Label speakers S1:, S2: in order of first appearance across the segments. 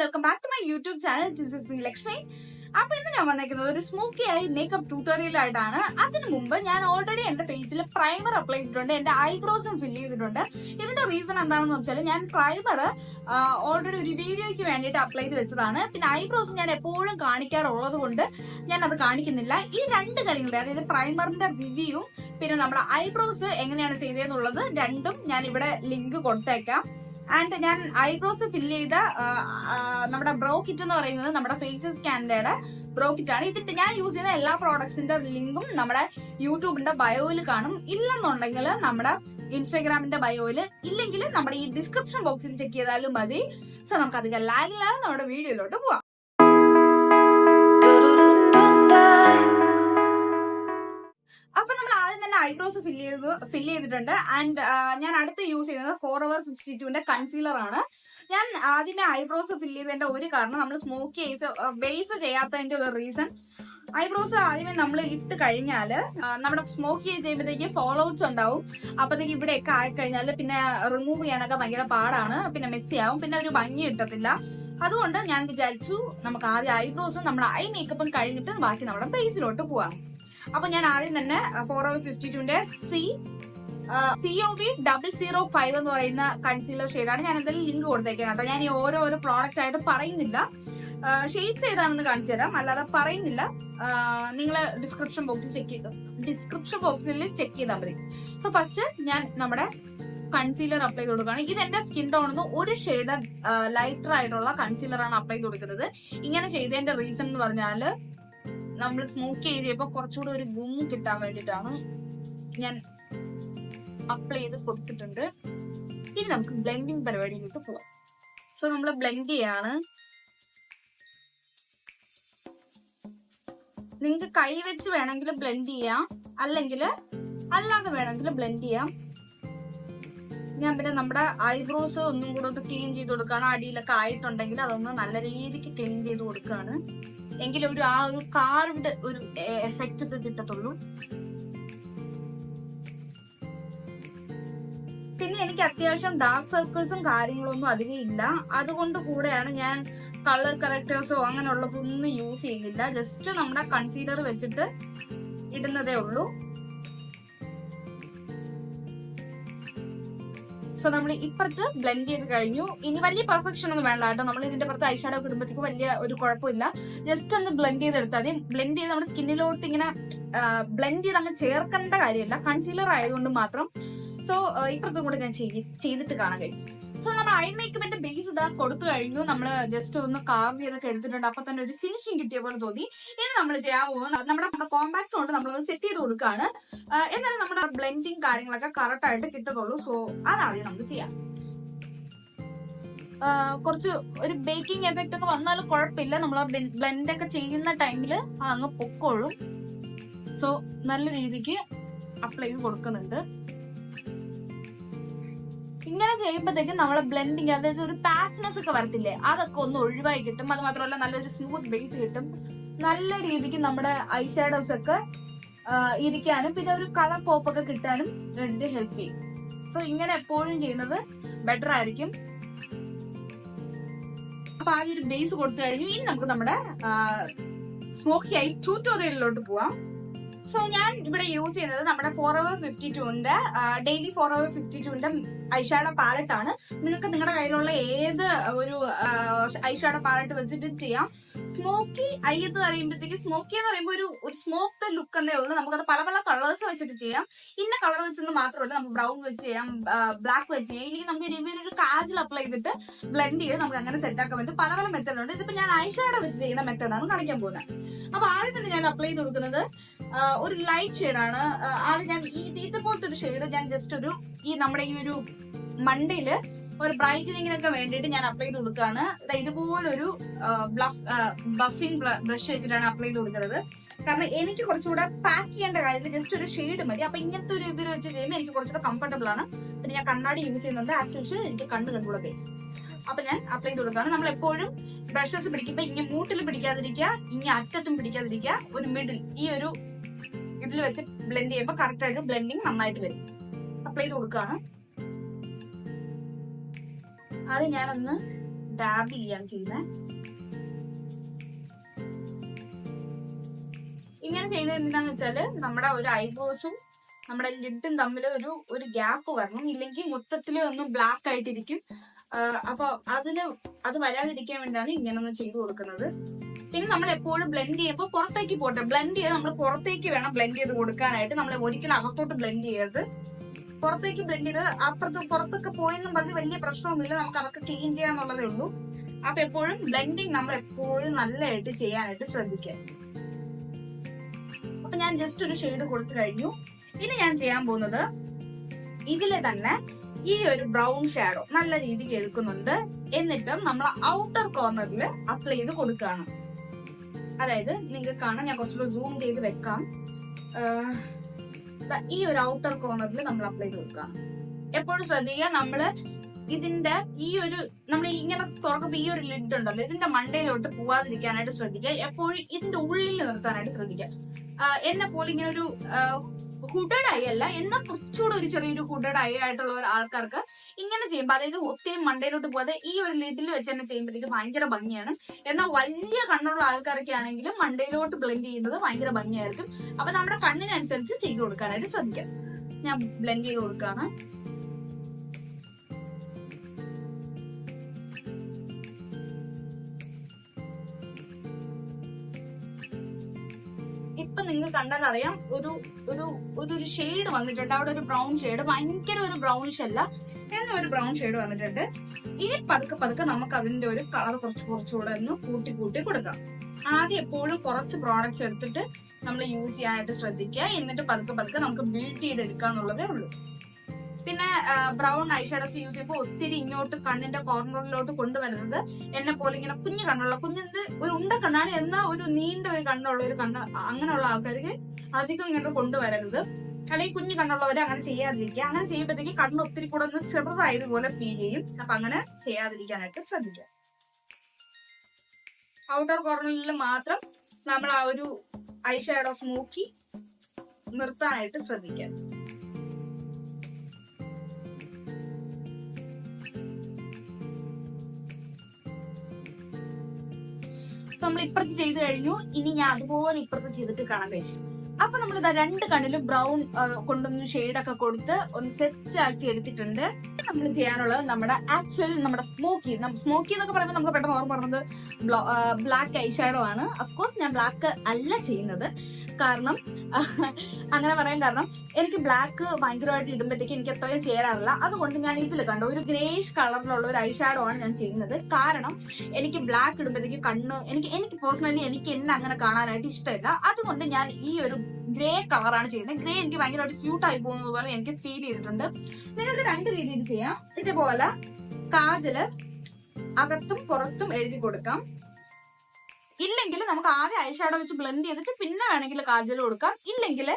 S1: Welcome back to my YouTube channel. This is Lakshmi അപ്പൊ ഇന്ന് ഞാൻ വന്നേക്കുന്നത് ഒരു സ്മോക്കി ആയി മേക്കപ്പ് ട്യൂട്ടോറിയൽ ആയിട്ടാണ്. അതിനു മുമ്പ് ഞാൻ ഓൾറെഡി എന്റെ ഫേസിൽ പ്രൈമർ അപ്ലൈ ചെയ്തിട്ടുണ്ട്. എന്റെ ഐബ്രോസും ഫിൽ ചെയ്തിട്ടുണ്ട്. ഇതിന്റെ റീസൺ എന്താണെന്ന് വെച്ചാൽ ഞാൻ പ്രൈമർ ഓൾറെഡി ഒരു വീഡിയോയ്ക്ക് വേണ്ടിയിട്ട് അപ്ലൈ ചെയ്ത് വെച്ചതാണ്. പിന്നെ ഐബ്രോസ് ഞാൻ എപ്പോഴും കാണിക്കാറുള്ളത് കൊണ്ട് ഞാൻ അത് കാണിക്കുന്നില്ല. ഈ രണ്ട് കാര്യങ്ങളുടെ അതായത് പ്രൈമറിന്റെ റിവ്യൂവും പിന്നെ നമ്മുടെ ഐബ്രോസ് എങ്ങനെയാണ് ചെയ്തതെന്നുള്ളത് രണ്ടും ഞാൻ ഇവിടെ ലിങ്ക് കൊടുത്തേക്കാം. ആൻഡ് ഞാൻ ഐബ്രോസ് ഫിൽ ചെയ്ത നമ്മുടെ ബ്രോ കിറ്റ് എന്ന് പറയുന്നത് നമ്മുടെ ഫേസ് ക്യാൻഡയുടെ ബ്രോ കിറ്റ് ആണ്. ഇതിട്ട് ഞാൻ യൂസ് ചെയ്യുന്ന എല്ലാ പ്രോഡക്ട്സിന്റെ ലിങ്കും നമ്മുടെ യൂട്യൂബിന്റെ ബയോയിൽ കാണും. ഇല്ലെന്നുണ്ടെങ്കിൽ നമ്മുടെ ഇൻസ്റ്റാഗ്രാമിന്റെ ബയോയിൽ ഇല്ലെങ്കിൽ നമ്മുടെ ഈ ഡിസ്ക്രിപ്ഷൻ ബോക്സിൽ ചെക്ക് ചെയ്താലും മതി. സോ നമുക്ക് അധികം ലാഗില്ലാതെ നമ്മുടെ വീഡിയോയിലോട്ട് പോവാം. ഐബ്രോസ് ഫില്ല് ചെയ്ത് ഫില്ല് ചെയ്തിട്ടുണ്ട്. ആൻഡ് ഞാൻ അടുത്ത് യൂസ് ചെയ്യുന്നത് ഫോർ അവർ ഫിഫ്റ്റി ടുവിന്റെ കൺസീലർ ആണ്. ഞാൻ ആദ്യമേ ഐബ്രോസ് ഫില്ല് ചെയ്തതിന്റെ ഒരു കാരണം നമ്മൾ സ്മോക്കി ചെയ്ത് ബേസ് ചെയ്യാത്തതിന്റെ ഒരു റീസൺ ഐബ്രോസ് ആദ്യമേ നമ്മൾ ഇട്ട് കഴിഞ്ഞാൽ നമ്മുടെ സ്മോക്ക് ചെയ്യുമ്പോഴത്തേക്ക് ഫോളോ ഔട്ട്സ് ഉണ്ടാവും. അപ്പത്തേക്ക് ഇവിടെയൊക്കെ ആയിക്കഴിഞ്ഞാൽ പിന്നെ റിമൂവ് ചെയ്യാനൊക്കെ ഭയങ്കര പാടാണ്. പിന്നെ മെസ്സിയാവും പിന്നെ ഒരു ഭംഗി കിട്ടത്തില്ല. അതുകൊണ്ട് ഞാൻ വിചാരിച്ചു നമുക്ക് ആദ്യം ഐബ്രോസും നമ്മുടെ ഐ മേക്കപ്പും കഴിഞ്ഞിട്ട് ബാക്കി നമ്മുടെ ബേസിലോട്ട് പോവാം. അപ്പൊ ഞാൻ ആദ്യം തന്നെ forever fifty ടുന്റെ C C O V double zero five എന്ന് പറയുന്ന കൺസീലർ ഷെയ്ഡാണ് ഞാൻ എന്തായാലും ലിങ്ക് കൊടുത്തേക്കാം കേട്ടോ. ഞാൻ ഈ ഓരോ ഓരോ പ്രോഡക്റ്റ് ആയിട്ട് പറയുന്നില്ല. ഷെയ്ഡ്സ് ഏതാണെന്ന് കാണിച്ചു തരാം. അല്ലാതെ പറയുന്നില്ല. നിങ്ങൾ ഡിസ്ക്രിപ്ഷൻ ബോക്സിൽ ചെക്ക് ചെയ്ത് ഡിസ്ക്രിപ്ഷൻ ബോക്സിൽ ചെക്ക് ചെയ്താൽ മതി. സോ ഫസ്റ്റ് ഞാൻ നമ്മുടെ കൺസീലർ അപ്ലൈ ചെയ്ത് കൊടുക്കുകയാണ്. ഇത് എന്റെ സ്കിൻ ടോണിന്ന് ഒരു ഷെയ്ഡ് ലൈറ്റർ ആയിട്ടുള്ള കൺസീലർ ആണ് അപ്ലൈ ചെയ്ത് കൊടുക്കുന്നത്. ഇങ്ങനെ ചെയ്തതിന്റെ റീസൺ എന്ന് പറഞ്ഞാൽ നമ്മൾ സ്മോക്ക് ചെയ്തപ്പോ കുറച്ചുകൂടെ ഒരു ഗും കിട്ടാൻ വേണ്ടിട്ടാണ് ഞാൻ അപ്ലൈ ചെയ്ത് കൊടുത്തിട്ടുണ്ട്. ഇനി നമുക്ക് ബ്ലെൻഡിങ് പരിപാടിയിലോട്ട് പോവാം. സോ നമ്മൾ ബ്ലെൻഡ് ചെയ്യാണ്. നിങ്ങൾക്ക് കൈ വെച്ച് വേണമെങ്കിൽ ബ്ലെൻഡ് ചെയ്യാം. അല്ലെങ്കിൽ അല്ലാതെ വേണമെങ്കിൽ ബ്ലെൻഡ് ചെയ്യാം. ഞാൻ പിന്നെ നമ്മുടെ ഐബ്രോസ് ഒന്നും കൂടെ ഒന്ന് ക്ലീൻ ചെയ്ത് കൊടുക്കുകയാണ് അടിയിലൊക്കെ ആയിട്ടുണ്ടെങ്കിൽ അതൊന്ന് നല്ല രീതിക്ക് ക്ലീൻ ചെയ്ത് കൊടുക്കുകയാണ് എങ്കിലും ഒരു ആ ഒരു കാർവ്ഡ് ഒരു എഫക്റ്റ് ഒക്കെ കിട്ടത്തുള്ളൂ. പിന്നെ എനിക്ക് അത്യാവശ്യം ഡാർക്ക് സർക്കിൾസും കാര്യങ്ങളൊന്നും അധികം ഇല്ല. അതുകൊണ്ട് കൂടെയാണ് ഞാൻ കളർ കറക്റ്റേഴ്സോ അങ്ങനെയുള്ളതൊന്നും യൂസ് ചെയ്യുന്നില്ല. ജസ്റ്റ് നമ്മുടെ കൺസീലർ വെച്ചിട്ട് ഇടുന്നതേ ഉള്ളൂ. സോ നമ്മൾ ഇപ്പുറത്ത് ബ്ലെൻഡ് ചെയ്ത് കഴിഞ്ഞു. ഇനി വലിയ പെർഫെക്ഷൻ ഒന്നും വേണ്ട കേട്ടോ. നമ്മൾ ഇതിന്റെ പുറത്ത് ഐഷാഡോ കുടുംബത്തേക്ക് വലിയ ഒരു കുഴപ്പമില്ല. ജസ്റ്റ് ഒന്ന് ബ്ലെൻഡ് ചെയ്തെടുത്താൽ മതി. ബ്ലെൻഡ് ചെയ്ത് നമ്മുടെ സ്കിന്നിലോട്ട് ഇങ്ങനെ ബ്ലെൻഡ് ചെയ്ത് അങ്ങ് ചേർക്കേണ്ട കാര്യമില്ല. കൺസീലർ ആയതുകൊണ്ട് മാത്രം. സോ ഇപ്പുറത്തും കൂടെ ഞാൻ ചെയ്തിട്ട് കാണാം സോ നമ്മൾ അയൺ മേക്കപ്പിന്റെ ബേസ് ഇതാ കൊടുത്തു കഴിഞ്ഞു. നമ്മൾ ജസ്റ്റ് ഒന്ന് കാർവ് ചെയ്തൊക്കെ എടുത്തിട്ടുണ്ട്. അപ്പൊ തന്നെ ഒരു ഫിനിഷിംഗ് കിട്ടിയ പോലെ തോന്നി. ഇനി നമ്മൾ ചെയ്യാൻ പോകുന്നത് നമ്മുടെ നമ്മുടെ കോമ്പാക്ട് കൊണ്ട് നമ്മൾ സെറ്റ് ചെയ്ത് കൊടുക്കുകയാണ് എന്നാലും നമ്മുടെ ബ്ലെൻഡിങ് കാര്യങ്ങളൊക്കെ കറക്റ്റ് ആയിട്ട് കിട്ടത്തുള്ളൂ. സോ അതാദ്യം നമുക്ക് ചെയ്യാം. കുറച്ച് ഒരു ബേക്കിംഗ് എഫക്റ്റ് ഒക്കെ വന്നാലും കുഴപ്പമില്ല. നമ്മൾ ആ ബ്ലെൻഡ് ഒക്കെ ചെയ്യുന്ന ടൈമിൽ അങ്ങ് പൊക്കോളും. സോ നല്ല രീതിക്ക് അപ്ലൈ ചെയ്ത് കൊടുക്കുന്നുണ്ട്. ഇങ്ങനെ ചെയ്യുമ്പോഴത്തേക്കും നമ്മളെ ബ്ലെൻഡിങ് അതായത് ഒരു പാച്ച്നെസ് ഒക്കെ വരത്തില്ലേ? അതൊക്കെ ഒന്ന് ഒഴിവായി കിട്ടും. അത് മാത്രമല്ല നല്ലൊരു സ്മൂത്ത് ബേസ് കിട്ടും. നല്ല രീതിക്ക് നമ്മുടെ ഐ ഷാഡോസ് ഒക്കെ ഇരിക്കാനും പിന്നെ ഒരു കളർ പോപ്പ് ഒക്കെ കിട്ടാനും റെഡ് ഹെൽപ്പ് ചെയ്യും. സോ ഇങ്ങനെ എപ്പോഴും ചെയ്യുന്നത് ബെറ്റർ ആയിരിക്കും. അപ്പൊ ആ ഒരു ബേസ് കൊടുത്തു കഴിഞ്ഞു ഇനി നമുക്ക് നമ്മുടെ സ്മോക്കി ആയി ട്യൂട്ടോറിയലിലോട്ട് പോവാം. സോ ഞാൻ ഇവിടെ യൂസ് ചെയ്യുന്നത് നമ്മുടെ ഫോർ അവർ ഫിഫ്റ്റി ടുവിന്റെ ഡെയിലി ഫോർ അവർ ഫിഫ്റ്റി ടുവിന്റെ ഐഷാഡോ പാലറ്റ് ആണ്. നിങ്ങൾക്ക് നിങ്ങളുടെ കയ്യിലുള്ള ഏത് ഒരു ഐഷാഡോ പാലറ്റ് വെച്ചിട്ട് ചെയ്യാം. സ്മോക്കി ഐ എന്ന് പറയുമ്പോഴത്തേക്ക് സ്മോക്കി എന്ന് പറയുമ്പോൾ ഒരു ഒരു സ്മോക്ക് ലുക്ക് എന്നേ ഉള്ളൂ. നമുക്കത് പല പല കളേഴ്സ് വെച്ചിട്ട് ചെയ്യാം. ഇന്ന കളർ വെച്ചൊന്നും മാത്രമല്ല നമുക്ക് ബ്രൗൺ വെച്ച് ചെയ്യാം ബ്ലാക്ക് വെച്ച് ചെയ്യാം. ഇല്ലെങ്കിൽ നമുക്ക് ഇനിമേൽ ഒരു കാജൽ അപ്ലൈ ചെയ്തിട്ട് ബ്ലെൻഡ് ചെയ്ത് നമുക്ക് അങ്ങനെ സെറ്റ് ആക്കാൻ പറ്റും. പല പല മെത്തേഡ് ഇതിപ്പോ ഞാൻ ഐഷാഡോ വെച്ച് ചെയ്യുന്ന മെത്തേഡാണ് കാണിക്കാൻ പോകുന്നത് അപ്പൊ ആദ്യം തന്നെ ഞാൻ അപ്ലൈ ചെയ്ത് കൊടുക്കുന്നത് ഒരു ലൈറ്റ് ഷെയ്ഡാണ് ആദ്യം ഞാൻ ഈ ഒരു ഷെയ്ഡ് ഞാൻ ജസ്റ്റ് ഒരു ഈ നമ്മുടെ ഈ ഒരു മണ്ടയിൽ ഒരു ബ്രൈറ്റനിങ്ങിനൊക്കെ വേണ്ടിയിട്ട് ഞാൻ അപ്ലൈ ചെയ്ത് കൊടുക്കുകയാണ് ഇതുപോലൊരു ബ്ലഫ് ബഫിംഗ് ബ്രഷ് വെച്ചിട്ടാണ് അപ്ലൈ ചെയ്ത് കൊടുക്കുന്നത്. കാരണം എനിക്ക് കുറച്ചുകൂടെ പാക്ക് ചെയ്യേണ്ട കാര്യത്തിൽ ജസ്റ്റ് ഒരു ഷെയ്ഡ് മതി. അപ്പൊ ഇങ്ങനത്തെ ഒരു ഇതിൽ വെച്ച് ചെയ്യുമ്പോൾ എനിക്ക് കുറച്ചുകൂടെ കംഫർട്ടബിൾ ആണ്. പിന്നെ ഞാൻ കണ്ണാടി യൂസ് ചെയ്യുന്നുണ്ട്. ആസ് യൂഷ്വൽ എനിക്ക് കണ്ണ് കണ്ടുള്ള കേസ് അപ്പൊ ഞാൻ അപ്ലൈ ചെയ്ത് കൊടുക്കുകയാണ് നമ്മൾ എപ്പോഴും ബ്രഷസ് പിടിക്കുമ്പോൾ ഇങ്ങനെ മൂട്ടിൽ പിടിക്കാതിരിക്കുക ഇങ്ങനെ അറ്റത്തും പിടിക്കാതിരിക്കുക ഒരു മിഡിൽ ഈ ഒരു ഇതിൽ വെച്ച് ബ്ലെൻഡ് ചെയ്യുമ്പോൾ കറക്റ്റ് ആയിട്ട് ബ്ലെൻഡിങ് നന്നായിട്ട് വരും. അപ്ലൈ ചെയ്ത് കൊടുക്കുകയാണ് അത് ഞാനൊന്ന് ഡാബ് ചെയ്യാണ് ചെയ്യുന്നത് ഇങ്ങനെ ചെയ്യുന്നത് എന്തിനാന്ന് വെച്ചാൽ നമ്മുടെ ഒരു ഐബ്രോസും നമ്മുടെ ലിഡും തമ്മിൽ ഒരു ഒരു ഗ്യാപ്പ് വരണം. ഇല്ലെങ്കിൽ മൊത്തത്തിൽ ഒന്ന് ബ്ലാക്ക് ആയിട്ടിരിക്കും. അപ്പൊ അതിന് അത് വരാതിരിക്കാൻ വേണ്ടിയാണ് ഇങ്ങനെ ഒന്ന് ചെയ്തു കൊടുക്കുന്നത്. പിന്നെ നമ്മൾ എപ്പോഴും ബ്ലെൻഡ് ചെയ്യുമ്പോൾ പുറത്തേക്ക് പോട്ടെ. ബ്ലെൻഡ് ചെയ്ത് നമ്മൾ പുറത്തേക്ക് വേണം ബ്ലെൻഡ് ചെയ്ത് കൊടുക്കാനായിട്ട്. നമ്മൾ ഒരിക്കലും അകത്തോട്ട് ബ്ലെൻഡ് ചെയ്യരുത്. പുറത്തേക്ക് ബ്ലെൻഡ് ചെയ്ത് അപ്പുറത്ത് പുറത്തൊക്കെ പോയെന്നും പറഞ്ഞ് വലിയ പ്രശ്നമൊന്നുമില്ല. നമുക്ക് അതൊക്കെ ക്ലീൻ ചെയ്യാന്നുള്ളതേ ഉള്ളൂ. അപ്പൊ എപ്പോഴും ബ്ലെൻഡിങ് നമ്മൾ എപ്പോഴും നല്ലതായിട്ട് ചെയ്യാനായിട്ട് ശ്രദ്ധിക്കുക. അപ്പൊ ഞാൻ ജസ്റ്റ് ഒരു ഷെയ്ഡ് കൊടുത്തു കഴിഞ്ഞു. ഇനി ഞാൻ ചെയ്യാൻ പോകുന്നത് ഇതിലെ തന്നെ ഈ ഒരു ബ്രൗൺ ഷാഡോ നല്ല രീതിക്ക് എടുക്കുന്നുണ്ട്. എന്നിട്ട് നമ്മൾ ഔട്ടർ കോർണറിൽ അപ്ലൈ ചെയ്ത് കൊടുക്കുകയാണ്. അതായത് നിങ്ങൾക്ക് കാണാം ഞാൻ കുറച്ചുകൂടെ സൂം ചെയ്ത് വെക്കാം. ഈ ഒരു ഔട്ടർ കോർണറിൽ നമ്മൾ അപ്ലൈ ചെയ്ത് കൊടുക്കുകയാണ് എപ്പോഴും ശ്രദ്ധിക്കുക നമ്മൾ ഇതിന്റെ ഈ ഒരു നമ്മൾ ഇങ്ങനെ തുറക്കുമ്പോൾ ഈ ഒരു ലിഡ് ഉണ്ടല്ലോ ഇതിന്റെ മണ്ടയിലോട്ട് പോവാതിരിക്കാനായിട്ട് ശ്രദ്ധിക്കുക. എപ്പോഴും ഇതിന്റെ ഉള്ളിൽ നിർത്താനായിട്ട് ശ്രദ്ധിക്കുക. എന്നെ പോലെ ഇങ്ങനെ ഒരു ഹുഡഡ് ഐ അല്ല എന്നാൽ കുറച്ചുകൂടെ ഒരു ചെറിയൊരു ഹുഡഡ് ഐ ആയിട്ടുള്ള ഒരു ആൾക്കാർക്ക് ഇങ്ങനെ ചെയ്യുമ്പോൾ അതായത് ഒത്തിരി മണ്ടയിലോട്ട് പോകാതെ ഈ ഒരു ലിഡിൽ വെച്ച് തന്നെ ചെയ്യുമ്പോഴത്തേക്ക് ഭയങ്കര ഭംഗിയാണ്. എന്നാൽ വലിയ കണ്ണുള്ള ആൾക്കാരൊക്കെ ആണെങ്കിലും മണ്ടയിലോട്ട് ബ്ലെൻഡ് ചെയ്യുന്നത് ഭയങ്കര ഭംഗിയായിരിക്കും. അപ്പൊ നമ്മുടെ കണ്ണിനനുസരിച്ച് ചെയ്ത് കൊടുക്കാനായിട്ട് ശ്രദ്ധിക്കാം. ഞാൻ ബ്ലെൻഡ് ചെയ്ത് കൊടുക്കാണ്. നിങ്ങൾ കണ്ടാൽ ഒരു ഒരു ഒരു ഷെയ്ഡ് വന്നിട്ടുണ്ട്. അവിടെ ഒരു ബ്രൗൺ ഷെയ്ഡ് ഭയങ്കര ഒരു ബ്രൗണിഷ് അല്ല എന്ന ഒരു ബ്രൗൺ ഷെയ്ഡ് വന്നിട്ടുണ്ട്. ഇനി പതുക്കെ പതുക്കെ നമുക്ക് അതിന്റെ ഒരു കളർ കുറച്ച് കുറച്ചുകൂടെ ഒന്ന് കൂട്ടി കൂട്ടി കൊടുക്കാം. ആദ്യം എപ്പോഴും കുറച്ച് പ്രോഡക്ട്സ് എടുത്തിട്ട് നമ്മൾ യൂസ് ചെയ്യാനായിട്ട് ശ്രദ്ധിക്കുക. എന്നിട്ട് പതുക്കെ പതുക്കെ നമുക്ക് ബിൽഡ് ചെയ്തെടുക്കുക എന്നുള്ളതേ ഉള്ളൂ. പിന്നെ ബ്രൗൺ ഐഷാഡോസ് യൂസ് ചെയ്യുമ്പോൾ ഒത്തിരി ഇങ്ങോട്ട് കണ്ണിന്റെ കോർണറിലോട്ട് കൊണ്ടുവരുന്നത് എന്നെ പോലെ ഇങ്ങനെ കുഞ്ഞു കണ്ണുള്ള കുഞ്ഞത് ഒരു ഉണ്ട കണ്ണാണ് എന്നാൽ ഒരു നീണ്ട ഒരു കണ്ണുള്ള ഒരു കണ്ണ് അങ്ങനെയുള്ള ആൾക്കാർക്ക് അധികം ഇങ്ങനെ കൊണ്ടുവരരുത്. അല്ലെങ്കിൽ കുഞ്ഞു കണ്ണുള്ളവർ അങ്ങനെ ചെയ്യാതിരിക്കുക. അങ്ങനെ ചെയ്യുമ്പോഴത്തേക്ക് കണ്ണ് ഒത്തിരി കൂടെ ഒന്ന് ചെറുതായതുപോലെ ഫീൽ ചെയ്യും. അപ്പൊ അങ്ങനെ ചെയ്യാതിരിക്കാനായിട്ട് ശ്രദ്ധിക്കുക. ഔട്ടർ കോർണറിൽ മാത്രം നമ്മൾ ആ ഒരു ഐ ഷാഡോ സ്മോക്കി നിർത്താനായിട്ട് ശ്രദ്ധിക്കുക. നമ്മൾ ഇപ്പുറത്ത് ചെയ്ത് കഴിഞ്ഞു. ഇനി ഞാൻ അതുപോലെ ഇപ്പുറത്ത് ചെയ്തിട്ട് കാണാൻ കഴിച്ചു അപ്പൊ നമ്മൾ ഇതാ രണ്ട് കണ്ണിലും ബ്രൗൺ കൊണ്ടൊന്ന് ഷെയ്ഡ് ഒക്കെ കൊടുത്ത് ഒന്ന് സെറ്റ് ആക്കി എടുത്തിട്ടുണ്ട്. നമ്മൾ ചെയ്യാനുള്ളത് നമ്മുടെ ആക്ച്വൽ നമ്മുടെ സ്മോക്കി സ്മോക്കി എന്നൊക്കെ പറയുമ്പോൾ നമുക്ക് പെട്ടെന്ന് ഓർമ്മ പറഞ്ഞത് ബ്ലാക്ക് ഐ ഷാഡോ ആണ്. അഫ്കോഴ്സ് ഞാൻ ബ്ലാക്ക് അല്ല ചെയ്യുന്നത്. കാരണം അങ്ങനെ പറയാൻ കാരണം എനിക്ക് ബ്ലാക്ക് ഭയങ്കരമായിട്ട് ഇടുമ്പോഴത്തേക്ക് എനിക്ക് അത്രയും ചേരാറില്ല. അതുകൊണ്ട് ഞാൻ ഇതിൽ കണ്ടു. ഒരു ഗ്രേഷ് കളറിലുള്ള ഒരു ഐ ഷാഡോ ആണ് ഞാൻ ചെയ്യുന്നത്. കാരണം എനിക്ക് ബ്ലാക്ക് ഇടുമ്പോഴത്തേക്ക് കണ്ണ് എനിക്ക് എനിക്ക് പേഴ്സണലി എനിക്ക് എന്നെ അങ്ങനെ കാണാനായിട്ട് ഇഷ്ടമില്ല. അതുകൊണ്ട് ഞാൻ ഈ ഒരു ഗ്രേ കളറാണ് ചെയ്യുന്നത്. ഗ്രേ എനിക്ക് ഭയങ്കരമായിട്ട് സ്യൂട്ട് ആയി പോകുന്നത് പോലെ എനിക്ക് ഫീൽ ചെയ്തിട്ടുണ്ട്. നിങ്ങൾക്ക് രണ്ട് രീതിയിൽ ചെയ്യാം. ഇതുപോലെ കാജൽ അകത്തും പുറത്തും എഴുതി കൊടുക്കാം. ഇല്ലെങ്കിൽ നമുക്ക് ആദ്യം ഐഷാഡോ വെച്ച് ബ്ലെൻഡ് ചെയ്തിട്ട് പിന്നെ വേണമെങ്കിൽ കാജൽ കൊടുക്കാം. ഇല്ലെങ്കിൽ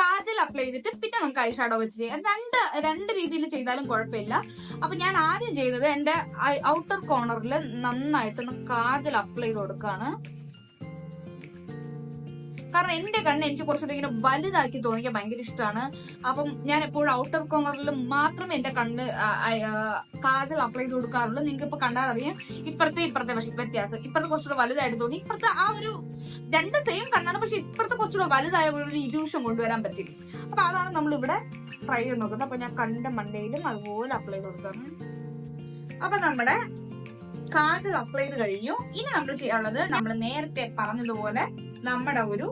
S1: കാജൽ അപ്ലൈ ചെയ്തിട്ട് പിന്നെ നമുക്ക് ഐഷാഡോ വെച്ച് ചെയ്യാം. രണ്ട് രണ്ട് രീതിയിൽ ചെയ്താലും കുഴപ്പമില്ല. അപ്പൊ ഞാൻ ആദ്യം ചെയ്തത് എന്റെ ഔട്ടർ കോർണറിൽ നന്നായിട്ടൊന്ന് കാജൽ അപ്ലൈ ചെയ്ത് കൊടുക്കാണ്. കാരണം എന്റെ കണ്ണ് എനിക്ക് കുറച്ചുകൂടി ഇങ്ങനെ വലുതാക്കി തോന്നിക്കാൻ ഭയങ്കര ഇഷ്ടമാണ്. അപ്പം ഞാൻ എപ്പോഴും ഔട്ടർ കോണറിൽ മാത്രം എന്റെ കണ്ണ് കാജൽ അപ്ലൈ ചെയ്ത് കൊടുക്കാറുള്ളൂ. നിങ്ങൾക്ക് ഇപ്പൊ കണ്ടാൽ അറിയാം ഇപ്പുറത്തെ ഇപ്പുറത്തെ പക്ഷെ വ്യത്യാസം. ഇപ്പുറത്തെ കുറച്ചുകൂടെ വലുതായിട്ട് തോന്നി. ഇപ്പുറത്തെ ആ ഒരു രണ്ട് സെയിം കണ്ണാണ്. പക്ഷെ ഇപ്പുറത്തെ കുറച്ചുകൂടെ വലുതായ ഒരു ഇല്യൂഷൻ കൊണ്ടുവരാൻ പറ്റില്ല അപ്പൊ അതാണ് നമ്മൾ ഇവിടെ ട്രൈ ചെയ്ത് നോക്കുന്നത്. അപ്പൊ ഞാൻ കണ്ട മണ്ടയിലും അതുപോലെ അപ്ലൈ ചെയ്ത് കൊടുക്കാണ് അപ്പൊ നമ്മുടെ കാജൽ അപ്ലൈ ചെയ്ത് കഴിഞ്ഞു. ഇനി നമ്മൾ ചെയ്യാനുള്ളത് നമ്മൾ നേരത്തെ പറഞ്ഞതുപോലെ നമ്മുടെ ഒരു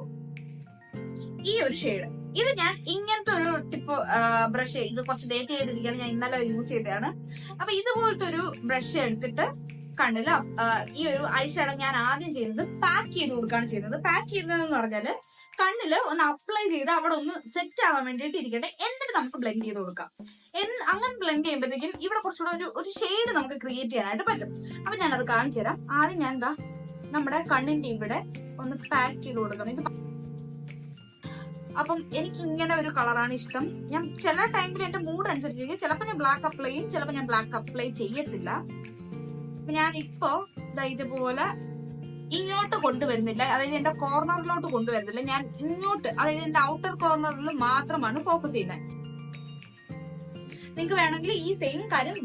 S1: ഈ ഒരു ഷെയ്ഡ് ഇത് ഞാൻ ഇങ്ങനത്തെ ഒരു ടിപ്പ് ബ്രഷ് ഇത് കുറച്ച് ഡേറ്റ് ചെയ്തിരിക്കുകയാണ്. ഞാൻ ഇന്നലെ യൂസ് ചെയ്തതാണ്. അപ്പൊ ഇതുപോലത്തെ ഒരു ബ്രഷ് എടുത്തിട്ട് കണ്ണിലോ ഈ ഒരു ഐ ഷാഡോ ഞാൻ ആദ്യം ചെയ്യുന്നത് പാക്ക് ചെയ്ത് കൊടുക്കുകയാണ് ചെയ്യുന്നത്. പാക്ക് ചെയ്യുന്നതെന്ന് പറഞ്ഞാൽ കണ്ണിൽ ഒന്ന് അപ്ലൈ ചെയ്ത് അവിടെ ഒന്ന് സെറ്റ് ആവാൻ വേണ്ടിയിട്ട് ഇരിക്കട്ടെ. എന്നിട്ട് നമുക്ക് ബ്ലെൻഡ് ചെയ്ത് കൊടുക്കാം. അങ്ങനെ ബ്ലെൻഡ് ചെയ്യുമ്പോഴത്തേക്കും ഇവിടെ കുറച്ചുകൂടെ ഒരു ഒരു ഷെയ്ഡ് നമുക്ക് ക്രിയേറ്റ് ചെയ്യാനായിട്ട് പറ്റും. അപ്പൊ ഞാനത് കാണിച്ചു തരാം ആദ്യം ഞാൻ എന്താ നമ്മുടെ കണ്ണിന്റെ ഇവിടെ ഒന്ന് പാക്ക് ചെയ്ത് കൊടുക്കണം. ഇത് അപ്പം എനിക്ക് ഇങ്ങനെ ഒരു കളറാണ് ഇഷ്ടം. ഞാൻ ചില ടൈമിൽ എന്റെ മൂഡ് അനുസരിച്ച് ചിലപ്പോൾ ഞാൻ ബ്ലാക്ക് അപ്ലൈ ചെയ്യും ചിലപ്പോൾ ഞാൻ ബ്ലാക്ക് അപ്ലൈ ചെയ്യത്തില്ല. ഞാൻ ഇപ്പോ ഇതുപോലെ ഇങ്ങോട്ട് കൊണ്ടുവരുന്നില്ല. അതായത് എന്റെ കോർണറിലോട്ട് കൊണ്ടുവരുന്നില്ല. ഞാൻ ഇങ്ങോട്ട് അതായത് എന്റെ ഔട്ടർ കോർണറിൽ മാത്രമാണ് ഫോക്കസ് ചെയ്യുന്നത് നിങ്ങൾക്ക് വേണമെങ്കിൽ ഈ സെയിം കാര്യം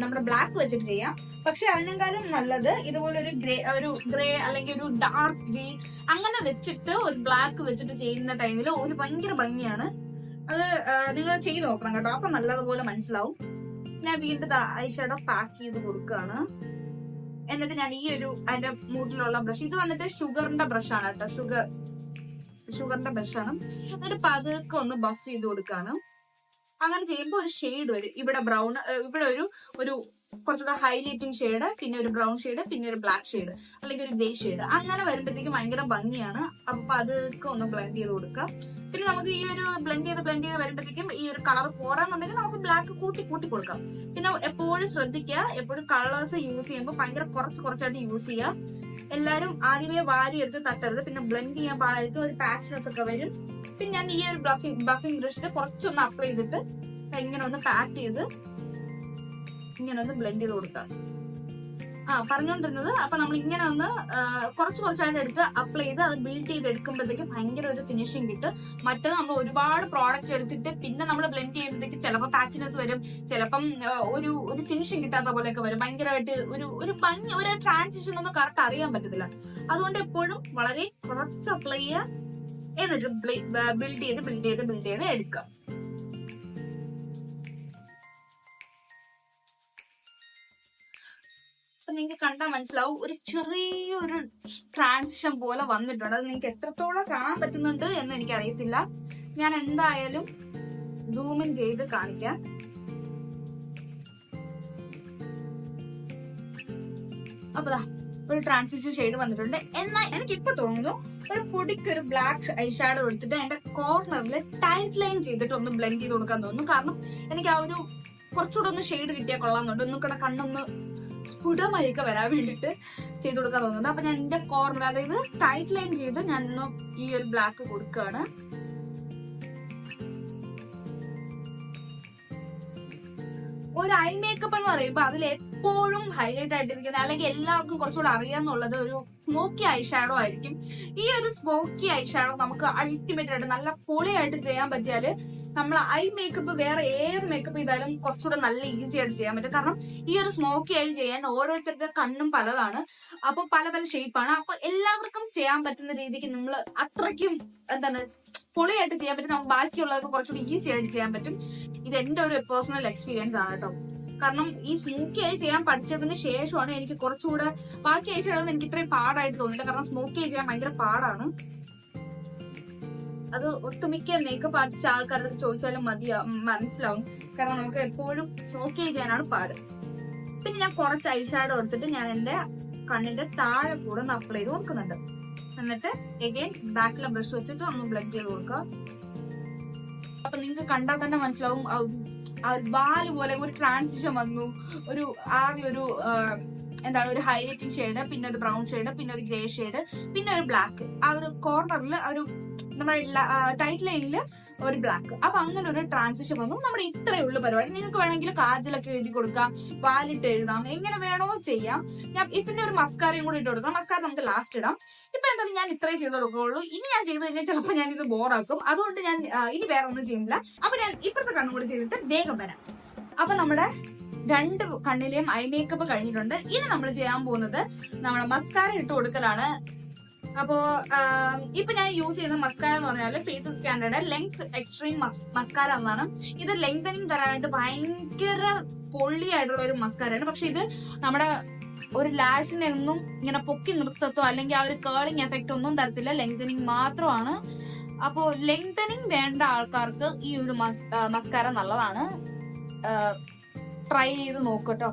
S1: നമ്മുടെ ബ്ലാക്ക് വെച്ചിട്ട് ചെയ്യാം. പക്ഷെ അതിനേക്കാളും നല്ലത് ഇതുപോലെ ഒരു ഗ്രേ ഒരു ഗ്രേ അല്ലെങ്കിൽ ഒരു ഡാർക്ക് ഗ്രീൻ അങ്ങനെ വെച്ചിട്ട് ഒരു ബ്ലാക്ക് വെച്ചിട്ട് ചെയ്യുന്ന ടൈമിൽ ഒരു ഭയങ്കര ഭംഗിയാണ്. അത് നിങ്ങൾ ചെയ്ത് നോക്കണം കേട്ടോ. അപ്പൊ നല്ലതുപോലെ മനസ്സിലാവും. ഞാൻ വീണ്ടും ഐ ഷാഡോ പാക്ക് ചെയ്ത് കൊടുക്കുകയാണ് എന്നിട്ട് ഞാൻ ഈ ഒരു അതിന്റെ മൂട്ടിലുള്ള ബ്രഷ് ഇത് വന്നിട്ട് ഷുഗറിന്റെ ബ്രഷാണ് കേട്ടോ. ഷുഗർ ഷുഗറിന്റെ ബ്രഷാണ് എന്നിട്ട് പതുക്കെ ഒന്ന് ബഫ് ചെയ്ത് കൊടുക്കാണ്. അങ്ങനെ ചെയ്യുമ്പോൾ ഒരു ഷെയ്ഡ് വരും. ഇവിടെ ബ്രൗൺ ഇവിടെ ഒരു ഒരു കുറച്ചുകൂടെ ഹൈലൈറ്റിംഗ് ഷെയ്ഡ് പിന്നെ ഒരു ബ്രൗൺ ഷെയ്ഡ് പിന്നെ ഒരു ബ്ലാക്ക് ഷെയ്ഡ് അല്ലെങ്കിൽ ഒരു ഗ്രേ ഷെയ്ഡ് അങ്ങനെ വരുമ്പോഴത്തേക്കും ഭയങ്കര ഭംഗിയാണ്. അപ്പൊ അതൊക്കെ ഒന്ന് ബ്ലെൻഡ് ചെയ്ത് കൊടുക്കാം പിന്നെ നമുക്ക് ഈ ഒരു ബ്ലെൻഡ് ചെയ്ത് ബ്ലെൻഡ് ചെയ്ത് വരുമ്പോഴത്തേക്കും ഈ ഒരു കളർ പോരാന്നുണ്ടെങ്കിൽ നമുക്ക് ബ്ലാക്ക് കൂട്ടി കൂട്ടി കൊടുക്കാം. പിന്നെ എപ്പോഴും ശ്രദ്ധിക്കുക. എപ്പോഴും കളേഴ്സ് യൂസ് ചെയ്യുമ്പോൾ ഭയങ്കര കുറച്ച് കുറച്ചായിട്ട് യൂസ് ചെയ്യുക. എല്ലാരും ആദ്യമേ വാരി എടുത്ത് തട്ടരുത്. പിന്നെ ബ്ലെൻഡ് ചെയ്യാൻ പാടായിരിക്കും ഒരു പാച്ച്നെസ് ഒക്കെ വരും. പിന്നെ ഞാൻ ഈ ഒരു ബഫിംഗ് ബഫിംഗ് ബ്രഷിൽ കുറച്ചൊന്ന് അപ്ലൈ ചെയ്തിട്ട് ഇങ്ങനെ ഒന്ന് പാക്ക് ചെയ്ത് ഇങ്ങനെ ഒന്ന് ബ്ലെൻഡ് ചെയ്ത് കൊടുക്കാം ആ പറഞ്ഞുകൊണ്ടിരുന്നത് അപ്പൊ നമ്മൾ ഇങ്ങനെ ഒന്ന് കുറച്ച് കുറച്ചായിട്ട് എടുത്ത് അപ്ലൈ ചെയ്ത് അത് ബിൽഡ് ചെയ്ത് എടുക്കുമ്പോഴത്തേക്ക് ഭയങ്കര ഒരു ഫിനിഷിംഗ് കിട്ടും. മറ്റേത് നമ്മൾ ഒരുപാട് പ്രോഡക്റ്റ് എടുത്തിട്ട് പിന്നെ നമ്മൾ ബ്ലെൻഡ് ചെയ്യുമ്പോഴത്തേക്ക് ചിലപ്പോൾ പാച്ചിനസ് വരും. ചിലപ്പം ഒരു ഒരു ഫിനിഷിംഗ് കിട്ടാത്ത പോലെയൊക്കെ വരും. ഭയങ്കരമായിട്ട് ഒരു ഒരു ഭംഗി ഒരു ട്രാൻസിഷൻ ഒന്നും കറക്റ്റ് അറിയാൻ പറ്റത്തില്ല. അതുകൊണ്ട് എപ്പോഴും വളരെ കുറച്ച് അപ്ലൈ ചെയ്യുക. എന്നിട്ട് ബിൽഡ് ചെയ്ത് ബിൽഡ് ചെയ്ത് ബിൽഡ് ചെയ്ത് എടുക്കുക. അപ്പൊ നിങ്ങൾക്ക് കണ്ടാൽ മനസ്സിലാവും. ഒരു ചെറിയൊരു ട്രാൻസിഷൻ പോലെ വന്നിട്ടുണ്ട്. അത് നിങ്ങൾക്ക് എത്രത്തോളം കാണാൻ പറ്റുന്നുണ്ട് എന്ന് എനിക്ക് അറിയത്തില്ല ഞാൻ എന്തായാലും സൂമിൻ ചെയ്ത് കാണിക്കാം. അപ്പൊ ഒരു ട്രാൻസിഷൻ ഷെയ്ഡ് വന്നിട്ടുണ്ട്. എന്നാൽ എനിക്ക് ഇപ്പൊ തോന്നുന്നു ഒരു പൊടിക്ക് ഒരു ബ്ലാക്ക് ഐ ഷാഡോ എടുത്തിട്ട് എന്റെ കോർണറിൽ ടൈറ്റ് ലൈൻ ചെയ്തിട്ട് ഒന്ന് ബ്ലെൻഡ് ചെയ്ത് കൊടുക്കാൻ തോന്നുന്നു. കാരണം എനിക്ക് ആ ഒരു കുറച്ചുകൂടെ ഒന്ന് ഷെയ്ഡ് കിട്ടിയാൽ കൊള്ളാന്നുണ്ട് ഒന്നും കൂടെ കണ്ണൊന്ന് സ്ഫുടമായൊക്കെ വരാൻ വേണ്ടിയിട്ട് ചെയ്ത് കൊടുക്കാൻ തോന്നുന്നുണ്ട്. അപ്പൊ ഞാൻ എന്റെ കോർണർ അതായത് ടൈറ്റ് ലൈൻ ചെയ്ത് ഞാൻ ഈ ഒരു ബ്ലാക്ക് കൊടുക്കുകയാണ്. ഒരു ഐ മേക്കപ്പ് എന്ന് പറയുമ്പോൾ അതിൽ എപ്പോഴും ഹൈലൈറ്റ് ആയിട്ടിരിക്കുന്നത് അല്ലെങ്കിൽ എല്ലാവർക്കും കുറച്ചുകൂടെ അറിയാന്നുള്ളത് ഒരു സ്മോക്കി ഐ ഷാഡോ ആയിരിക്കും. ഈ ഒരു സ്മോക്കി ഐ ഷാഡോ നമുക്ക് അൾട്ടിമേറ്റ് ആയിട്ട് നല്ല പൊളിയായിട്ട് ചെയ്യാൻ പറ്റിയാൽ നമ്മൾ ഐ മേക്കപ്പ് വേറെ ഏത് മേക്കപ്പ് ചെയ്താലും കുറച്ചുകൂടെ നല്ല ഈസി ആയിട്ട് ചെയ്യാൻ പറ്റും. കാരണം ഈ ഒരു സ്മോക്കി ആയി ചെയ്യാൻ ഓരോരുത്തരുടെ കണ്ണും പലതാണ്. അപ്പൊ പല പല ഷേപ്പാണ് അപ്പൊ എല്ലാവർക്കും ചെയ്യാൻ പറ്റുന്ന രീതിക്ക് നമ്മൾ അത്രയ്ക്കും എന്താണ് പൊളിയായിട്ട് ചെയ്യാൻ പറ്റും. നമുക്ക് ബാക്കിയുള്ളവർക്ക് കുറച്ചുകൂടി ഈസി ആയിട്ട് ചെയ്യാൻ പറ്റും. ഇത് എന്റെ ഒരു പേഴ്സണൽ എക്സ്പീരിയൻസ് ആണ് കേട്ടോ. കാരണം ഈ സ്മോക്കി ആയി ചെയ്യാൻ പഠിച്ചതിന് ശേഷമാണ് എനിക്ക് കുറച്ചുകൂടെ ബാക്കി ആയിട്ട് എനിക്ക് ഇത്രയും പാടായിട്ട് തോന്നില്ല കാരണം സ്മോക്കി ആയി ചെയ്യാൻ ഭയങ്കര പാടാണ്. അത് ഒട്ടുമിക്ക മേക്കപ്പ് ആർട്ടിസ്റ്റ് ആൾക്കാരുടെ അടുത്ത് ചോദിച്ചാലും മതിയാ മനസ്സിലാവും. കാരണം നമുക്ക് എപ്പോഴും സ്മോക്ക് ചെയ്യാനാണ് പാട്. പിന്നെ ഞാൻ കുറച്ച് ഐ ഷാഡോ എടുത്തിട്ട് ഞാൻ എന്റെ കണ്ണിന്റെ താഴെ കൂടെ ഒന്ന് അപ്ലൈ ചെയ്ത് കൊടുക്കുന്നുണ്ട്. എന്നിട്ട് എഗെയിൻ ബാക്കിലെ ബ്രഷ് വെച്ചിട്ട് ഒന്ന് ബ്ലെൻഡ് ചെയ്ത് കൊടുക്കുക. അപ്പൊ നിങ്ങൾക്ക് കണ്ടാൽ തന്നെ മനസ്സിലാവും ആ ഒരു- ബാൽ പോലെ ഒരു ട്രാൻസിഷൻ വന്നു. ഒരു ആദ്യം ഒരു എന്താണ് ഒരു ഹൈലൈറ്റിംഗ് ഷെയ്ഡ് പിന്നെ ഒരു ബ്രൗൺ ഷെയ്ഡ് പിന്നെ ഒരു ഗ്രേ ഷെയ്ഡ് പിന്നെ ഒരു ബ്ലാക്ക് ആ ഒരു കോർണറിൽ ഒരു നമ്മുടെ ടൈറ്റ് ലൈനിൽ ഒരു ബ്ലാക്ക് അപ്പൊ അങ്ങനെ ഒരു ട്രാൻസിഷൻ വന്നു. നമ്മുടെ ഇത്രയേ ഉള്ളൂ പരിപാടി. നിങ്ങൾക്ക് വേണമെങ്കിൽ കാജലൊക്കെ എഴുതി കൊടുക്കാം വാലിട്ട് എഴുതാം എങ്ങനെ വേണോ ചെയ്യാം. ഞാൻ പിന്നെ ഒരു മസ്കാരയും കൂടി ഇട്ട് കൊടുക്കാം. മസ്കാര നമുക്ക് ലാസ്റ്റ് ഇടാം. ഇപ്പൊ എന്തായാലും ഞാൻ ഇത്രയും ചെയ്ത് കൊടുക്കുകയുള്ളൂ. ഇനി ഞാൻ ചെയ്ത് കഴിഞ്ഞാൽ ചിലപ്പോൾ ഞാൻ ഇത് ബോറാക്കും അതുകൊണ്ട് ഞാൻ ഇനി വേറെ ഒന്നും ചെയ്യുന്നില്ല. അപ്പൊ ഞാൻ ഇപ്പുറത്തെ കണ്ണും കൂടി ചെയ്തിട്ട് വേഗം വരാം. അപ്പൊ നമ്മുടെ രണ്ട് കണ്ണിലെയും ഐ മേക്കപ്പ് കഴിഞ്ഞിട്ടുണ്ട്. ഇനി നമ്മൾ ചെയ്യാൻ പോകുന്നത് നമ്മുടെ മസ്കാര ഇട്ട് കൊടുക്കലാണ്. അപ്പോ ഇപ്പൊ ഞാൻ യൂസ് ചെയ്യുന്ന മസ്കാര എന്ന് പറഞ്ഞാൽ ഫേസ് സ്കാനറുടെ ലെങ്ത് എക്സ്ട്രീം മസ്കാര എന്നാണ്. ഇത് ലെങ്തനിങ് തരാനായിട്ട് ഭയങ്കര പൊള്ളിയായിട്ടുള്ള ഒരു മസ്കാരയാണ് പക്ഷെ ഇത് നമ്മുടെ ഒരു ലാഷിനെ ഒന്നും ഇങ്ങനെ പൊക്കി നിർത്തത്തോ അല്ലെങ്കിൽ ആ ഒരു കേളിങ് എഫക്റ്റ് ഒന്നും തരത്തില്ല. ലെങ്തനിങ് മാത്രമാണ്. അപ്പോ ലെങ്തനിങ് വേണ്ട ആൾക്കാർക്ക് ഈ ഒരു മസ്കാര നല്ലതാണ്. ട്രൈ ചെയ്ത് നോക്കട്ടോ.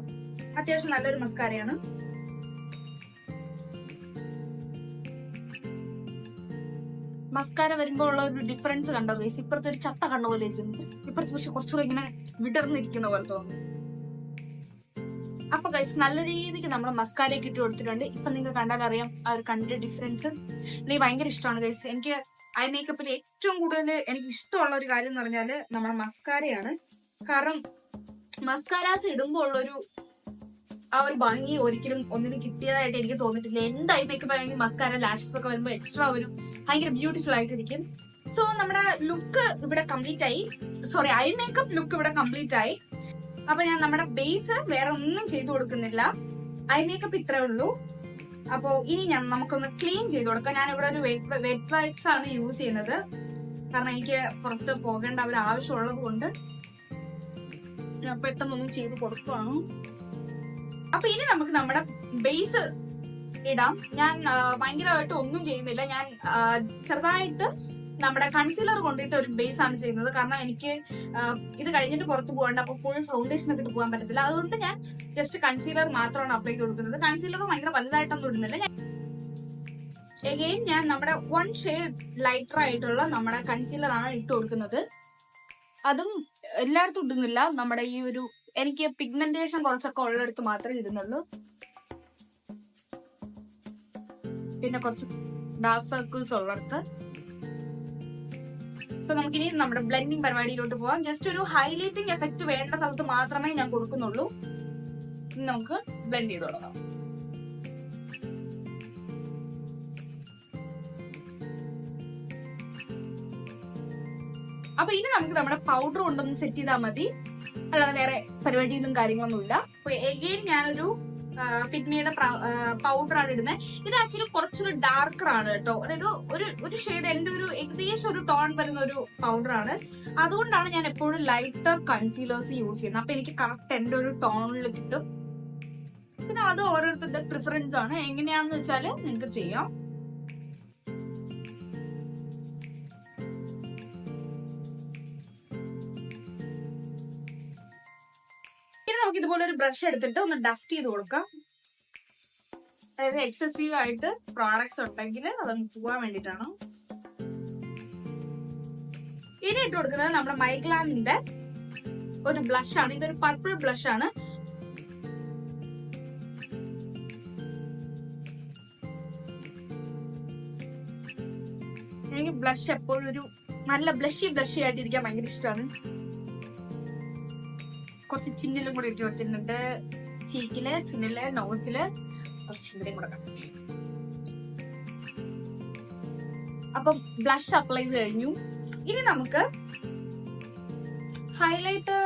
S1: അത്യാവശ്യം നല്ലൊരു മസ്കാരയാണ് മസ്കാര വരുമ്പോൾ ഉള്ള ഒരു ഡിഫറൻസ് കണ്ടോ ഗൈസ് ഇപ്പുറത്തെ ഒരു ചത്ത കണ്ണ പോലെ ഇരിക്കുന്നു ഇപ്പുറത്തെ പക്ഷെ കുറച്ചുകൂടെ ഇങ്ങനെ വിടർന്നിരിക്കുന്ന പോലെ തോന്നുന്നു. അപ്പൊ ഗൈസ് നല്ല രീതിക്ക് നമ്മൾ മസ്കാരയൊക്കെ ഇട്ട് കൊടുത്തിട്ടുണ്ട്. ഇപ്പൊ നിങ്ങൾക്ക് കണ്ടാൽ അറിയാം ആ ഒരു കണ്ണിന്റെ ഡിഫറൻസ് എനിക്ക് ഭയങ്കര ഇഷ്ടമാണ് ഗൈസ് എനിക്ക് ഐ മേക്കപ്പിൽ ഏറ്റവും കൂടുതൽ എനിക്ക് ഇഷ്ടമുള്ള ഒരു കാര്യം എന്ന് പറഞ്ഞാൽ നമ്മുടെ മസ്കാരയാണ് കാരണം മസ്കാരാസ് ഇടുമ്പോൾ ഉള്ളൊരു ആ ഒരു ഭംഗി ഒരിക്കലും ഒന്നിനു കിട്ടിയതായിട്ട് എനിക്ക് തോന്നിട്ടില്ല എന്തായി മേക്കപ്പ് ആണെങ്കിൽ മസ്കാര ലാഷസ് ഒക്കെ വരുമ്പോൾ എക്സ്ട്രാ ഒരു ഭയങ്കര ബ്യൂട്ടിഫുൾ ആയിട്ടിരിക്കും. സോ നമ്മുടെ ലുക്ക് ഇവിടെ കംപ്ലീറ്റ് ആയി. സോറി ഐ മേക്കപ്പ് ലുക്ക് ഇവിടെ കംപ്ലീറ്റ് ആയി. അപ്പൊ ഞാൻ നമ്മുടെ ബേസ് വേറെ ഒന്നും ചെയ്തു കൊടുക്കുന്നില്ല. ഐ മേക്കപ്പ് ഇത്രേ ഉള്ളൂ. അപ്പോ ഇനി ഞാൻ നമുക്കൊന്ന് ക്ലീൻ ചെയ്ത് കൊടുക്കാം. ഞാൻ ഇവിടെ ഒരു വെറ്റ് വൈപ്സ് ആണ് യൂസ് ചെയ്യുന്നത്. കാരണം എനിക്ക് പുറത്ത് പോകേണ്ട ഒരു ആവശ്യമുള്ളത് കൊണ്ട് പെട്ടെന്നൊന്നും ചെയ്ത് കൊടുക്കുവാണ്. അപ്പൊ ഇനി നമുക്ക് നമ്മുടെ ബേസ് ഇടാം. ഞാൻ ഭയങ്കരമായിട്ട് ഒന്നും ചെയ്യുന്നില്ല. ഞാൻ ചെറുതായിട്ട് നമ്മുടെ കൺസീലർ കൊണ്ടിട്ട് ഒരു ബേസ് ആണ് ചെയ്യുന്നത്. കാരണം എനിക്ക് ഇത് കഴിഞ്ഞിട്ട് പുറത്ത് പോകണ്ട അപ്പൊ ഫുൾ ഫൗണ്ടേഷൻ ഒക്കെ ഇട്ട് പോകാൻ പറ്റത്തില്ല. അതുകൊണ്ട് ഞാൻ ജസ്റ്റ് കൺസീലർ മാത്രമാണ് അപ്ലൈ ചെയ്ത് കൊടുക്കുന്നത്. കൺസീലർ ഭയങ്കര വലുതായിട്ടൊന്നും ഇടുന്നില്ല. എഗെയിൻ ഞാൻ നമ്മുടെ വൺ ഷെയ്ഡ് ലൈറ്റർ ആയിട്ടുള്ള നമ്മുടെ കൺസീലർ ആണ് ഇട്ട് കൊടുക്കുന്നത്. അതും എല്ലായിടത്തും ഇടുന്നില്ല. നമ്മുടെ ഈ ഒരു എനിക്ക് പിഗ്മെന്റേഷൻ കുറച്ചൊക്കെ ഉള്ളിടത്ത് മാത്രമേ ഇടുന്നുള്ളൂ. പിന്നെ കുറച്ച് ഡാർക്ക് സർക്കിൾസ് ഉള്ളിടത്ത്. അപ്പൊ നമുക്കിനി നമ്മുടെ ബ്ലെൻഡിങ് പരിപാടിയിലോട്ട് പോവാം. ജസ്റ്റ് ഒരു ഹൈലൈറ്റിംഗ് എഫക്ട് വേണ്ട സ്ഥലത്ത് മാത്രമേ ഞാൻ കൊടുക്കുന്നുള്ളൂ. നമുക്ക് ബ്ലെൻഡ് ചെയ്ത് തുടങ്ങാം. നമുക്ക് നമ്മുടെ പൗഡർ കൊണ്ടൊന്ന് സെറ്റ് ചെയ്താൽ മതി. അല്ലാതെ വേറെ പരിപാടിയൊന്നും കാര്യങ്ങളൊന്നുമില്ല. അപ്പൊ എഗെയിൻ ഞാനൊരു ഫിറ്റ്മിയുടെ ആണ് ഇടുന്നത് ഇത് ആക്ച്വലി കുറച്ചൊരു ഡാർക്കർ ആണ് കേട്ടോ. അതായത് ഒരു ഒരു ഷെയ്ഡ് എന്റെ ഒരു ഏകദേശം ഒരു ടോൺ വരുന്ന ഒരു പൗഡർ ആണ്. അതുകൊണ്ടാണ് ഞാൻ എപ്പോഴും ലൈറ്റർ കൺസീലേഴ്സ് യൂസ് ചെയ്യുന്നത്. അപ്പൊ എനിക്ക് കറക്റ്റ് എന്റെ ഒരു ടോണിൽ കിട്ടും. പിന്നെ അത് ഓരോരുത്തരുടെ പ്രിഫറൻസ് ആണ്. എങ്ങനെയാണെന്ന് വെച്ചാൽ നിങ്ങൾക്ക് ചെയ്യാം. നമുക്ക് ഇതുപോലെ ഒരു ബ്രഷ് എടുത്തിട്ട് ഒന്ന് ഡസ്റ്റ് ചെയ്ത് കൊടുക്കാം. അതായത് എക്സസീവ് ആയിട്ട് പ്രോഡക്ട്സ് ഉണ്ടെങ്കിൽ അതൊന്ന് പോവാൻ വേണ്ടിട്ടാണ് ഇനി ഇട്ട് കൊടുക്കുന്നത് നമ്മുടെ മൈഗ്ലാമിന്റെ ഒരു ബ്ലഷ് ആണ്. ഇതൊരു പർപ്പിൾ ബ്ലഷ് ആണ്. എനിക്ക് ബ്ലഷ് എപ്പോഴും ഒരു നല്ല ബ്ലഷി ബ്ലഷി ആയിട്ട് ഇരിക്കാൻ ഭയങ്കര ഇഷ്ടമാണ്. കുറച്ച് ചിന്നിലും കൂടി ഇട്ട് കൊടുത്തിട്ടുണ്ട് ചീക്കിൽ ചിന്നിൽ നോസിൽ കുറച്ച് ഇവിടെയും കൂടെ. അപ്പം ബ്ലഷ് അപ്ലൈ ചെയ്ത് കഴിഞ്ഞു. ഇനി നമുക്ക് ഹൈലൈറ്റർ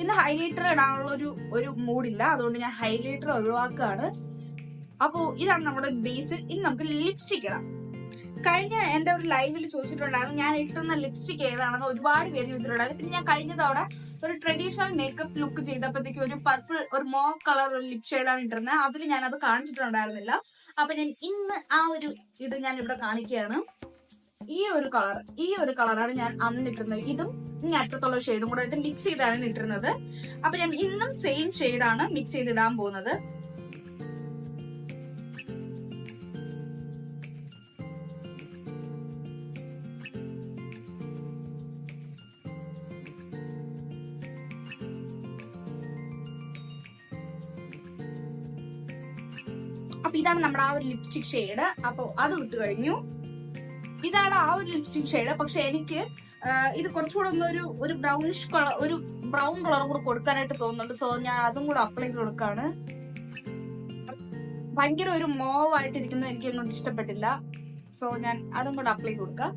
S1: ഇന്ന് ഹൈലൈറ്റർ ഇടാനുള്ള ഒരു ഒരു മൂഡില്ല അതുകൊണ്ട് ഞാൻ ഹൈലൈറ്റർ ഒഴിവാക്കുകയാണ്. അപ്പോ ഇതാണ് നമ്മുടെ ബേസ് ഇനി നമുക്ക് ലിപ്സ്റ്റിക് ഇടാം. കഴിഞ്ഞ എന്റെ ഒരു ലൈവിൽ ചോദിച്ചിട്ടുണ്ടായിരുന്നു ഞാൻ ഇട്ടുന്ന ലിപ്സ്റ്റിക് ഏതാണെന്ന് ഒരുപാട് പേര് ചോദിച്ചിട്ടുണ്ടായിരുന്നു. പിന്നെ ഞാൻ കഴിഞ്ഞ തവണ ഒരു ട്രഡീഷണൽ മേക്കപ്പ് ലുക്ക് ചെയ്തപ്പോഴത്തേക്ക് ഒരു പർപ്പിൾ ഒരു മോ കളർ ഒരു ലിപ് ഷെയ്ഡാണ് ഇട്ടിരുന്നത്. അതിൽ ഞാൻ അത് കാണിച്ചിട്ടുണ്ടായിരുന്നില്ല. അപ്പൊ ഞാൻ ഇന്ന് ആ ഒരു ഇത് ഞാൻ ഇവിടെ കാണിക്കുകയാണ്. ഈ ഒരു കളർ ഈ ഒരു കളറാണ് ഞാൻ അന്ന് ഇട്ടിരുന്നത്. ഇതും ഇനി അറ്റത്തുള്ള ഷെയ്ഡും കൂടെ ആയിട്ട് മിക്സ് ചെയ്താണ് ഇട്ടിരുന്നത്. അപ്പൊ ഞാൻ ഇന്നും സെയിം ഷെയ്ഡാണ് മിക്സ് ചെയ്തിടാൻ പോകുന്നത്. അപ്പൊ ഇതാണ് നമ്മുടെ ആ ഒരു ലിപ്സ്റ്റിക് ഷെയ്ഡ് അപ്പൊ അത് വിട്ട് കഴിഞ്ഞു. ഇതാണ് ആ ഒരു ലിപ്സ്റ്റിക് ഷെയ്ഡ് പക്ഷെ എനിക്ക് ഇത് കുറച്ചുകൂടെ ഒന്ന് ഒരു ഒരു ബ്രൗണിഷ് കളർ ഒരു ബ്രൗൺ കളർ കൂടെ കൊടുക്കാനായിട്ട് തോന്നുന്നുണ്ട്. സോ ഞാൻ അതും കൂടെ അപ്ലൈ ചെയ്ത് കൊടുക്കാണ്. ഭയങ്കര ഒരു മോവ് ആയിട്ടിരിക്കുന്നത് എനിക്ക് എന്നോട് ഇഷ്ടപ്പെട്ടില്ല. സോ ഞാൻ അതും കൂടെ അപ്ലൈ ചെയ്ത് കൊടുക്കാം.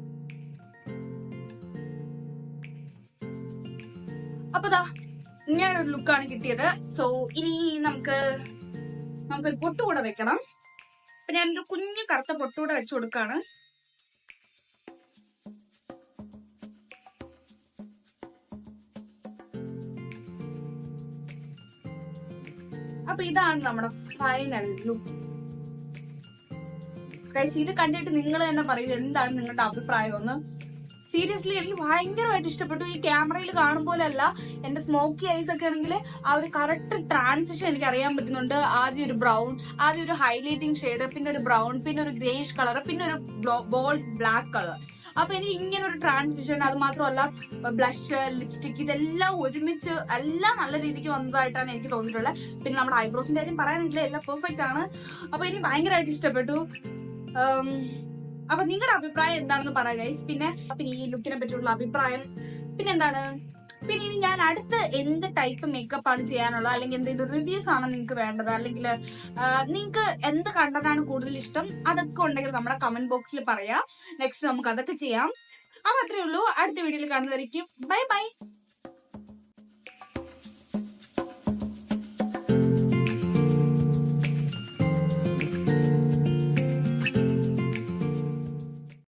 S1: അപ്പൊ ദാ ഇങ്ങനെ ഒരു ലുക്കാണ് കിട്ടിയത്. സോ ഇനി നമുക്ക് നമുക്കൊരു പൊട്ടുകൂടെ വെക്കണം. അപ്പൊ ഞാനൊരു കുഞ്ഞു കറുത്ത പൊട്ടുകൂടെ വെച്ചു കൊടുക്കാണ്. അപ്പൊ ഇതാണ് നമ്മുടെ ഫൈനൽ ലുക്ക് ഇത് കണ്ടിട്ട് നിങ്ങൾ തന്നെ പറയൂ എന്താണ് നിങ്ങളുടെ അഭിപ്രായം എന്ന് സീരിയസ്ലി എനിക്ക് ഭയങ്കരമായിട്ട് ഇഷ്ടപ്പെട്ടു. ഈ ക്യാമറയിൽ കാണും പോലെയല്ല എന്റെ സ്മോക്കി ഐസ് ഒക്കെ ആണെങ്കിൽ ആ ഒരു കറക്റ്റ് ട്രാൻസിഷൻ എനിക്ക് അറിയാൻ പറ്റുന്നുണ്ട്. ആദ്യം ഒരു ബ്രൗൺ ആദ്യം ഒരു ഹൈലൈറ്റിംഗ് ഷെയ്ഡ് പിന്നെ ഒരു ബ്രൗൺ പിന്നെ ഒരു ഗ്രേഷ് കളർ പിന്നെ ഒരു ബോൾഡ് ബ്ലാക്ക് കളർ അപ്പൊ ഇനി ഇങ്ങനെ ഒരു ട്രാൻസിഷൻ അത് മാത്രമല്ല ബ്ലഷ് ലിപ്സ്റ്റിക് ഇതെല്ലാം ഒരുമിച്ച് എല്ലാം നല്ല രീതിക്ക് വന്നതായിട്ടാണ് എനിക്ക് തോന്നിയിട്ടുള്ളത്. പിന്നെ നമ്മുടെ ഐബ്രോസിന്റെ കാര്യം പറയാനില്ല എല്ലാം പെർഫെക്റ്റ് ആണ്. അപ്പൊ ഇനി ഭയങ്കരമായിട്ട് ഇഷ്ടപ്പെട്ടു. അപ്പൊ നിങ്ങളുടെ അഭിപ്രായം എന്താണെന്ന് പറയാം ഗൈസ് പിന്നെ പിന്നെ ഈ ലുക്കിനെ പറ്റിയുള്ള അഭിപ്രായം. പിന്നെ എന്താണ്? പിന്നെ ഇനി ഞാൻ അടുത്ത് എന്ത് ടൈപ്പ് മേക്കപ്പ് ആണ് ചെയ്യാനുള്ളത്? അല്ലെങ്കിൽ എന്തെങ്കിലും റിവ്യൂസ് ആണ് നിങ്ങൾക്ക് വേണ്ടത്? അല്ലെങ്കിൽ നിങ്ങൾക്ക് എന്ത് കണ്ടതാണ് കൂടുതൽ ഇഷ്ടം? അതൊക്കെ ഉണ്ടെങ്കിൽ നമ്മുടെ കമന്റ് ബോക്സിൽ പറയാം. നെക്സ്റ്റ് നമുക്ക് അതൊക്കെ ചെയ്യാം. അപ്പൊ അത്രേ ഉള്ളൂ. അടുത്ത വീഡിയോയിൽ കാണുന്നതായിരിക്കും. Bye bye